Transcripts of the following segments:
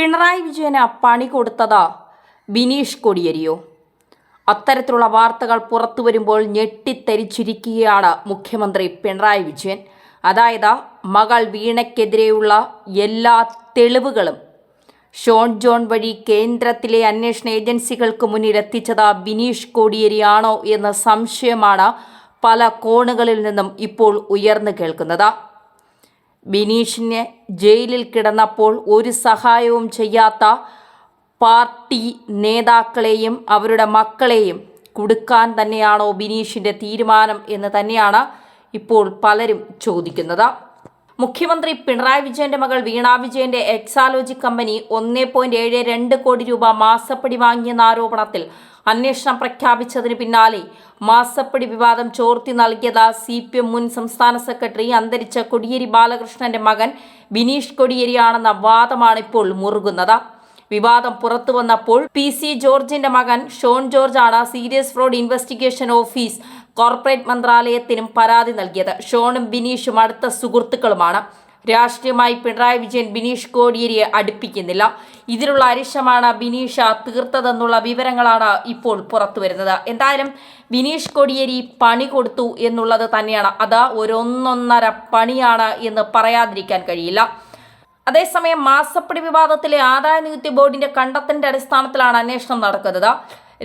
പിണറായി വിജയന് പണി കൊടുത്തത് ബിനീഷ് കൊടിയേരിയോ? അത്തരത്തിലുള്ള വാർത്തകൾ പുറത്തു വരുമ്പോൾ ഞെട്ടിത്തെരിച്ചിരിക്കുകയാണ് മുഖ്യമന്ത്രി പിണറായി വിജയൻ. അതായത് മകൾ വീണയ്ക്കെതിരെയുള്ള എല്ലാ തെളിവുകളും ഷോൺ ജോൺ വഴി കേന്ദ്രത്തിലെ അന്വേഷണ ഏജൻസികൾക്ക് മുന്നിൽ എത്തിച്ചത് ബിനീഷ് കോടിയേരിയാണോ എന്ന സംശയമാണ് പല കോണുകളിൽ നിന്നും ഇപ്പോൾ ഉയർന്നു കേൾക്കുന്നത്. ബിനീഷിനെ ജയിലിൽ കിടന്നപ്പോൾ ഒരു സഹായവും ചെയ്യാത്ത പാർട്ടി നേതാക്കളെയും അവരുടെ മക്കളെയും കൊടുക്കാൻ തന്നെയാണോ ബിനീഷിന്റെ തീരുമാനം എന്ന് തന്നെയാണ് ഇപ്പോൾ പലരും ചോദിക്കുന്നത്. മുഖ്യമന്ത്രി പിണറായി വിജയന്റെ മകൾ വീണ വിജയന്റെ എക്സാലോജി കമ്പനി ഒന്നേ പോയിന്റ് ഏഴ് രണ്ട് കോടി രൂപ മാസപ്പടി വാങ്ങിയെന്ന ആരോപണത്തിൽ അന്വേഷണം പ്രഖ്യാപിച്ചതിന് പിന്നാലെ മാസപ്പടി വിവാദം ചോർത്തി നൽകിയത് സി പി എം മുൻ സംസ്ഥാന സെക്രട്ടറി അന്തരിച്ച കൊടിയേരി ബാലകൃഷ്ണന്റെ മകൻ ബിനീഷ് കൊടിയേരിയാണെന്ന വാദമാണ് ഇപ്പോൾ മുറുകുന്നത്. വിവാദം പുറത്തു വന്നപ്പോൾ പി സി ജോർജിന്റെ മകൻ ഷോൺ ജോർജ് ആണ് serious fraud investigation office corporate മന്ത്രാലയത്തിനും പരാതി നൽകിയത്. ഷോണും ബിനീഷും അടുത്ത സുഹൃത്തുക്കളുമാണ്. രാഷ്ട്രീയമായി പിണറായി വിജയൻ ബിനീഷ് കോടിയേരിയെ അടുപ്പിക്കുന്നില്ല. ഇതിലുള്ള അരിശമാണ് ബിനീഷ തീർത്തതെന്നുള്ള വിവരങ്ങളാണ് ഇപ്പോൾ പുറത്തു വരുന്നത്. എന്തായാലും ബിനീഷ് കോടിയേരി പണി കൊടുത്തു എന്നുള്ളത് തന്നെയാണ്. അത് ഒരൊന്നൊന്നര പണിയാണ് എന്ന് പറയാതിരിക്കാൻ കഴിയില്ല. അതേസമയം മാസപ്പടി വിവാദത്തിലെ ആദായനികുതി ബോർഡിന്റെ കണ്ടെത്തലിന്റെ അടിസ്ഥാനത്തിലാണ് അന്വേഷണം നടക്കുന്നത്.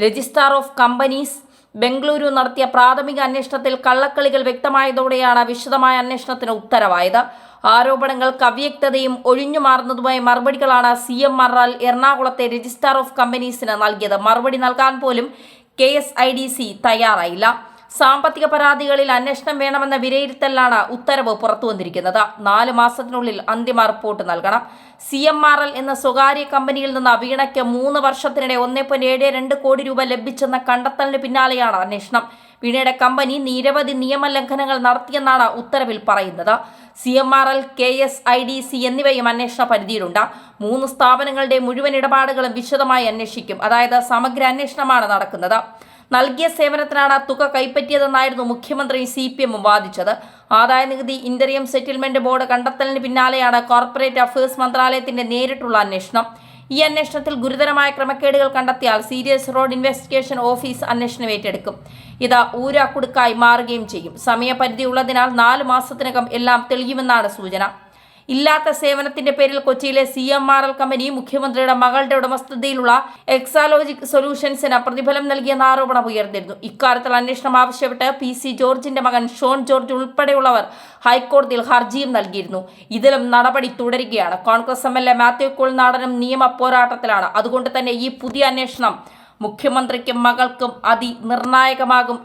രജിസ്ട്രാർ ഓഫ് കമ്പനീസ് ബംഗളൂരു നടത്തിയ പ്രാഥമിക അന്വേഷണത്തിൽ കള്ളക്കളികൾ വ്യക്തമായതോടെയാണ് വിശദമായ അന്വേഷണത്തിന് ഉത്തരവായത്. ആരോപണങ്ങൾക്ക് അവ്യക്തതയും ഒഴിഞ്ഞുമാറുന്നതുമായ മറുപടികളാണ് സി എം എൽ എറണാകുളത്തെ രജിസ്ട്രാർ ഓഫ് കമ്പനീസിന് നൽകിയത്. മറുപടി നൽകാൻ പോലും K S I D C തയ്യാറായില്ല. സാമ്പത്തിക പരാതികളിൽ അന്വേഷണം വേണമെന്ന വിലയിരുത്തലിലാണ് ഉത്തരവ് പുറത്തു വന്നിരിക്കുന്നത്. നാല് മാസത്തിനുള്ളിൽ അന്തിമ റിപ്പോർട്ട് നൽകണം. സി എം ആർ എൽ എന്ന സ്വകാര്യ കമ്പനിയിൽ നിന്ന് വീണയ്ക്ക് മൂന്ന് വർഷത്തിനിടെ ഒന്നേ പോയിന്റ് ഏഴ് രണ്ട് കോടി രൂപ ലഭിച്ചെന്ന കണ്ടെത്തലിന് പിന്നാലെയാണ് അന്വേഷണം. വീണയുടെ കമ്പനി നിരവധി നിയമലംഘനങ്ങൾ നടത്തിയെന്നാണ് ഉത്തരവിൽ പറയുന്നത്. C M R L K S I D C എന്നിവയും അന്വേഷണ പരിധിയിലുണ്ട്. മൂന്ന് സ്ഥാപനങ്ങളുടെ മുഴുവൻ ഇടപാടുകളും വിശദമായി അന്വേഷിക്കും. അതായത് സമഗ്ര അന്വേഷണമാണ് നടക്കുന്നത്. നൽകിയ സേവനത്തിനാണ് തുക കൈപ്പറ്റിയതെന്നായിരുന്നു മുഖ്യമന്ത്രി സി പി എമ്മും വാദിച്ചത്. ആദായ നികുതി ഇന്ററിയം സെറ്റിൽമെന്റ് ബോർഡ് കണ്ടെത്തലിന് പിന്നാലെയാണ് കോർപ്പറേറ്റ് അഫയേഴ്സ് മന്ത്രാലയത്തിന്റെ നേരിട്ടുള്ള അന്വേഷണം. ഈ അന്വേഷണത്തിൽ ഗുരുതരമായ ക്രമക്കേടുകൾ കണ്ടെത്തിയാൽ സീരിയസ് റോഡ് ഇൻവെസ്റ്റിഗേഷൻ ഓഫീസ് അന്വേഷണം ഏറ്റെടുക്കും. ഇത് ഊരാക്കുടുക്കായി മാറുകയും ചെയ്യും. സമയപരിധി ഉള്ളതിനാൽ നാല് മാസത്തിനകം എല്ലാം തെളിയുമെന്നാണ് സൂചന. ഇല്ലാത്ത സേവനത്തിന്റെ പേരിൽ കൊച്ചിയിലെ C M R L company മുഖ്യമന്ത്രിയുടെ മകളുടെ ഉടമസ്ഥതയിലുള്ള എക്സാലോജിക് സൊല്യൂഷൻസിന് പ്രതിഫലം നൽകിയെന്ന ആരോപണം ഉയർന്നിരുന്നു. ഇക്കാര്യത്തിൽ അന്വേഷണം ആവശ്യപ്പെട്ട് പി സി ജോർജിന്റെ മകൻ ഷോൺ ജോർജ് ഉൾപ്പെടെയുള്ളവർ ഹൈക്കോടതിയിൽ ഹർജിയും നൽകിയിരുന്നു. ഇതിലും നടപടി തുടരുകയാണ്. Congress M L A Mathew കുൾനാടനും നിയമ പോരാട്ടത്തിലാണ്. അതുകൊണ്ട് തന്നെ ഈ പുതിയ അന്വേഷണം മുഖ്യമന്ത്രിക്കും മകൾക്കും അതിനിർണായകമാകും.